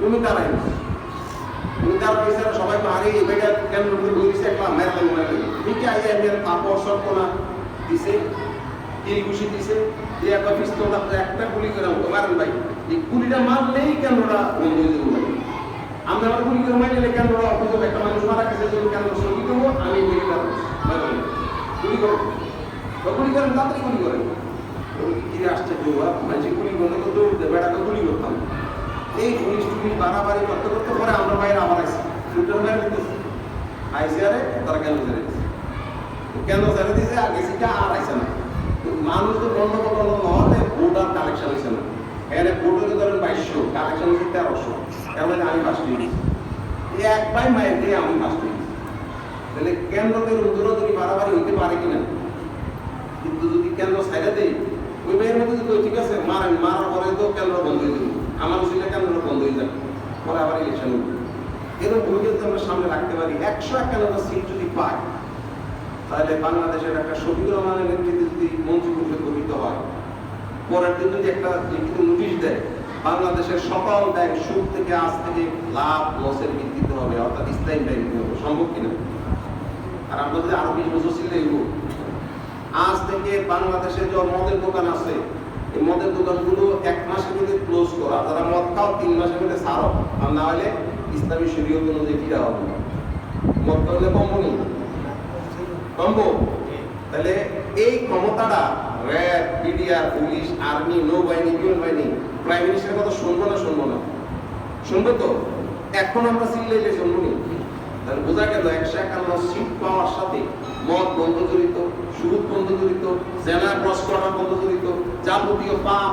তুমি তারাই না। তুমি তার পয়সা সবাই আরে এই বেটা কেন তুমি বলিস একলা মেরে লাগবে ঠিক আছে দিছে, তিল ঘুষি দিছে, দিয়ে একটা পিস্তল একটা গুলি করে মারেন ভাই। এই গুলিটা মারলেই কেন ওরা বন্ধ হয়ে যাবে আমরা আবার গুলি করে মারলে কেন ওরা একটা মানুষ মারা গেছে জন্য কেন সঙ্গী করব, আমি গুলি করব গুলি করব তো গুলি করেন, তাড়াতাড়ি গুলি করেন। কি আশ্চর্য মানুষ গুলি বন্ধ করতে বেড়াকে গুলি করতাম। বাড়াবাড়ি করতে করতে পরে আমরা বাইরে আবার আইসি ফিল্টার বাইরে দিতেছি আইসি তারা কেন ছেড়ে দিচ্ছে কেন ছেড়ে আর গেছি কা, আর আইসে না। মানুষ তো বন্ধ করতে নহলে ভোট আর কালেকশন হয়েছে না। এখানে ভোট হতে ধরেন বাইশশো কালেকশন হয়েছে তেরোশো। এর মধ্যে আমি ফার্স্ট দিয়েছি এই এক পাই মায়ের দিয়ে আমি ফার্স্ট দিয়েছি তাহলে কেন্দ্রকে দূরদূরি বাড়াবাড়ি হইতে পারে কিনা? কিন্তু যদি কেন্দ্র সাইডে দেয়, ওই মেয়ের মধ্যে যদি ঠিক আছে, মারেন, মারার পরে তো কেন্দ্র বন্ধ হয়ে যাবে। আমার ছিল কেন্দ্র বন্ধ পরে আবার ইলেকশন এরকম ভূমিকা যদি আমরা সামনে রাখতে পারি, একশো একান্ন সিট যদি পাই, তাহলে বাংলাদেশের একটা শফিকুর রহমানের নেতৃত্বে যদি মন্ত্রী পরিষদ গঠিত হয়, পরের দিন যদি একটা লিখিত নোটিশ দেয়, বাংলাদেশের সকল ব্যাংক সুদ থেকে, আজ থেকে লাভ লসের ভিত্তিতে হবে, অর্থাৎ স্থায়ী ব্যাংক হবে। সম্ভব কিনা আর আমরা যদি আরও বিশ বছর ছিল আজ থেকে বাংলাদেশে যে মদের দোকান আছে এই মদের দোকানগুলো এক মাসের মধ্যে ক্লোজ করা। যারা মদ খাও, তিন মাসের মধ্যে ছাড়ো। আর না হলে ইসলামী শরীয়ত অনুযায়ী ফিরা হবে। মদ খাওয়ালে কম নেই। কমবো তাহলে এই ক্ষমতাটা র্যাব বিডিআর পুলিশ, আর্মি, নৌবাহিনী বিমান বাহিনী প্রাইম মিনিস্টারের কথা শুনব না শুনব না? শুনব তো? এখন আমরা সিলেটে শুনব নি তাহলে বোঝা গেল একশো একান্ন সিট পাওয়ার সাথে মদ বন্ধ জড়িত, সুদ বন্ধ জড়িত ক্রস করা বন্ধ জড়িত, যাবতীয় পাপ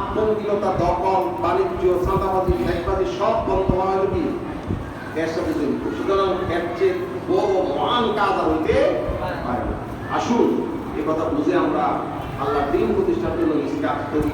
দখল, বাণিজ্য সব বন্ধ কি? এর সাথে জড়িত। সুতরাং এর চেয়ে মহান কাজ আর হইতে আসুন, এ কথা বুঝে আমরা আল্লাহ দিন প্রতিষ্ঠার জন্য করি